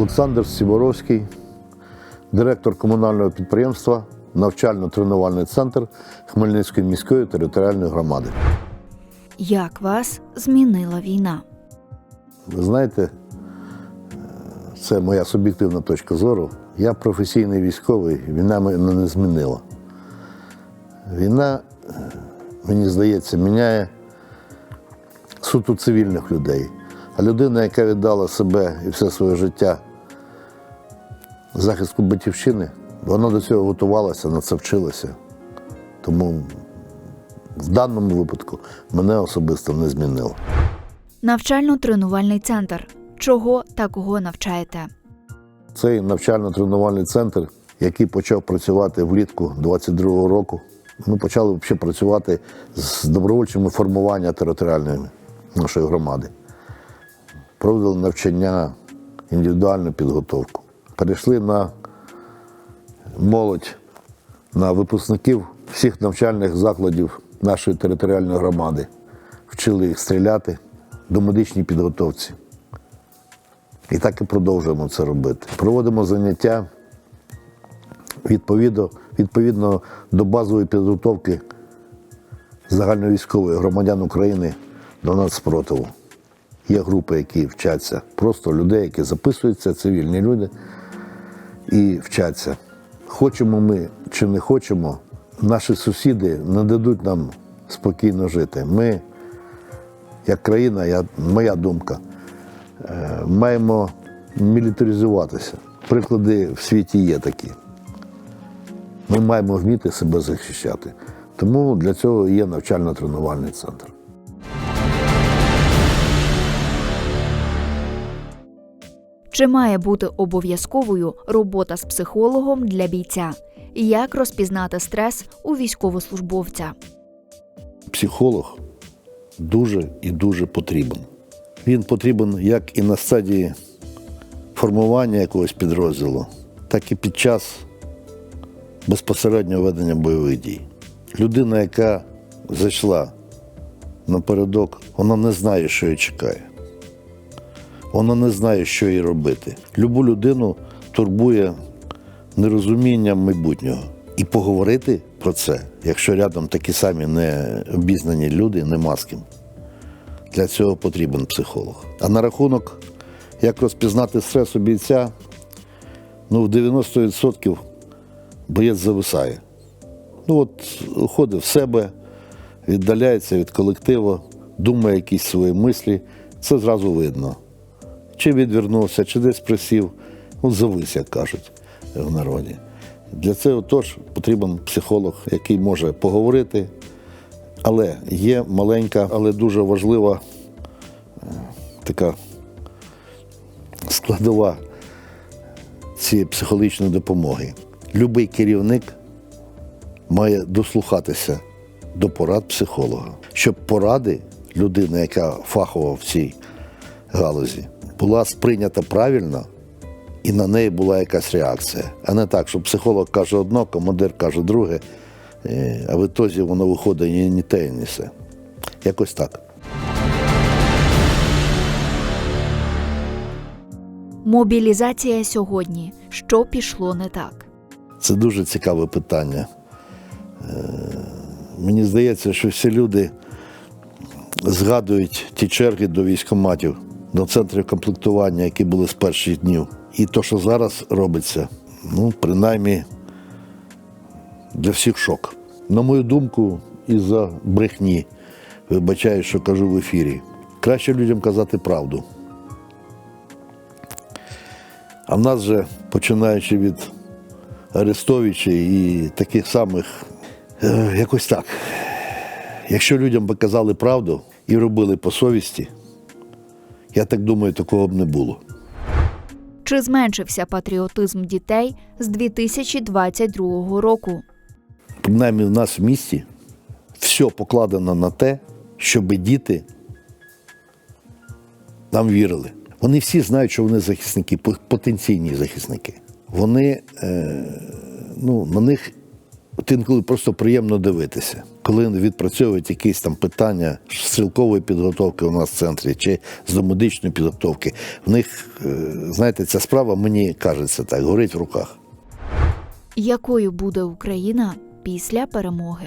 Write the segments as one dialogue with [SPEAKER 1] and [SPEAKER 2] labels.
[SPEAKER 1] Олександр Сіборовський, директор комунального підприємства Навчально-тренувальний центр Хмельницької міської територіальної громади.
[SPEAKER 2] Як вас змінила війна?
[SPEAKER 1] Ви знаєте, це моя суб'єктивна точка зору. Я професійний військовий, війна мене не змінила. Війна, мені здається, міняє суто цивільних людей. А людина, яка віддала себе і все своє життя захисту батьківщини, вона до цього готувалася, на це вчилася. Тому в даному випадку мене особисто не змінило.
[SPEAKER 2] Навчально-тренувальний центр. Чого такого навчаєте?
[SPEAKER 1] Цей навчально-тренувальний центр, який почав працювати влітку 22-го року, ми почали взагалі працювати з добровольчими формування територіальної нашої громади. Проводили навчання, індивідуальну підготовку. Перейшли на молодь, на випускників всіх навчальних закладів нашої територіальної громади. Вчили їх стріляти до медичній підготовці. І так і продовжуємо це робити. Проводимо заняття відповідно, відповідно до базової підготовки загальновійськової громадян України до нацспротиву. Є групи, які вчаться, просто людей, які записуються, цивільні люди, і вчаться. Хочемо ми чи не хочемо, наші сусіди не дадуть нам спокійно жити. Ми, як країна, я, моя думка, е, маємо мілітаризуватися. Приклади в світі є такі. Ми маємо вміти себе захищати. Тому для цього є навчально-тренувальний центр.
[SPEAKER 2] Чи має бути обов'язковою робота з психологом для бійця? Як розпізнати стрес у військовослужбовця?
[SPEAKER 1] Психолог дуже і дуже потрібен. Він потрібен як і на стадії формування якогось підрозділу, так і під час безпосереднього ведення бойових дій. Людина, яка зайшла напередок, вона не знає, що її чекає. Вона не знає, що їй робити. Любу людину турбує нерозуміння майбутнього. І поговорити про це, якщо рядом такі самі не обізнані люди, нема з. Для цього потрібен психолог. А на рахунок, як розпізнати стрес у бійця, ну, в 90% боєць зависає. Ну от уходить в себе, віддаляється від колективу, думає якісь свої мислі. Це зразу видно. Чи відвернувся, чи десь присів, ну, завис, як кажуть в народі. Для цього теж потрібен психолог, який може поговорити. Але є маленька, але дуже важлива е, така складова цієї психологічної допомоги. Любий керівник має дослухатися до порад психолога, щоб поради людини, яка фахова в цій галузі, була сприйнята правильно і на неї була якась реакція. А не так, що психолог каже одно, командир каже друге, е, а в ітозі воно виходить і ні те, і ні все. Якось так.
[SPEAKER 2] Мобілізація сьогодні. Що пішло не так?
[SPEAKER 1] Це дуже цікаве питання. Е, Мені здається, що всі люди згадують ті черги до військкоматів, до центрів комплектування, які були з перших днів. І то, що зараз робиться, ну, принаймні, для всіх шок. На мою думку, із-за брехні, вибачаю, що кажу в ефірі. Краще людям казати правду. А в нас же, починаючи від Арестовича і таких самих, е, якось так. Якщо людям би казали правду і робили по совісті, я так думаю, такого б не було.
[SPEAKER 2] Чи зменшився патріотизм дітей з 2022 року?
[SPEAKER 1] Принаймні в нас в місті все покладено на те, щоб діти нам вірили. Вони всі знають, що вони захисники, потенційні захисники. Вони, е, ну, на них От інколи просто приємно дивитися, коли відпрацьовують якісь там питання стрілкової підготовки у нас в центрі чи з домедичної підготовки. В них, е, знаєте, ця справа мені кажеться так, горить в руках.
[SPEAKER 2] Якою буде Україна після перемоги?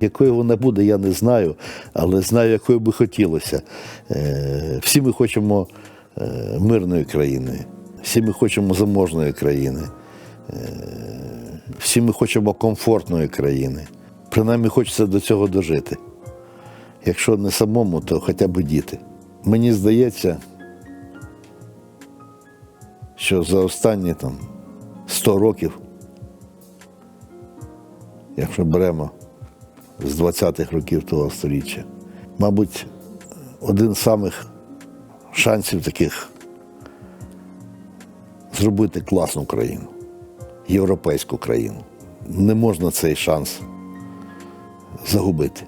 [SPEAKER 1] Якою вона буде, я не знаю, але знаю, якою би хотілося. Е, Всі ми хочемо е, мирної країни, всі ми хочемо заможної країни, всі ми хочемо комфортної країни. Принаймні хочеться до цього дожити. Якщо не самому, то хоча б діти. Мені здається, що за останні там 100 років, якщо беремо з 20-х років того століття. Мабуть, один з самих шансів таких зробити класну країну, європейську країну. Не можна цей шанс загубити.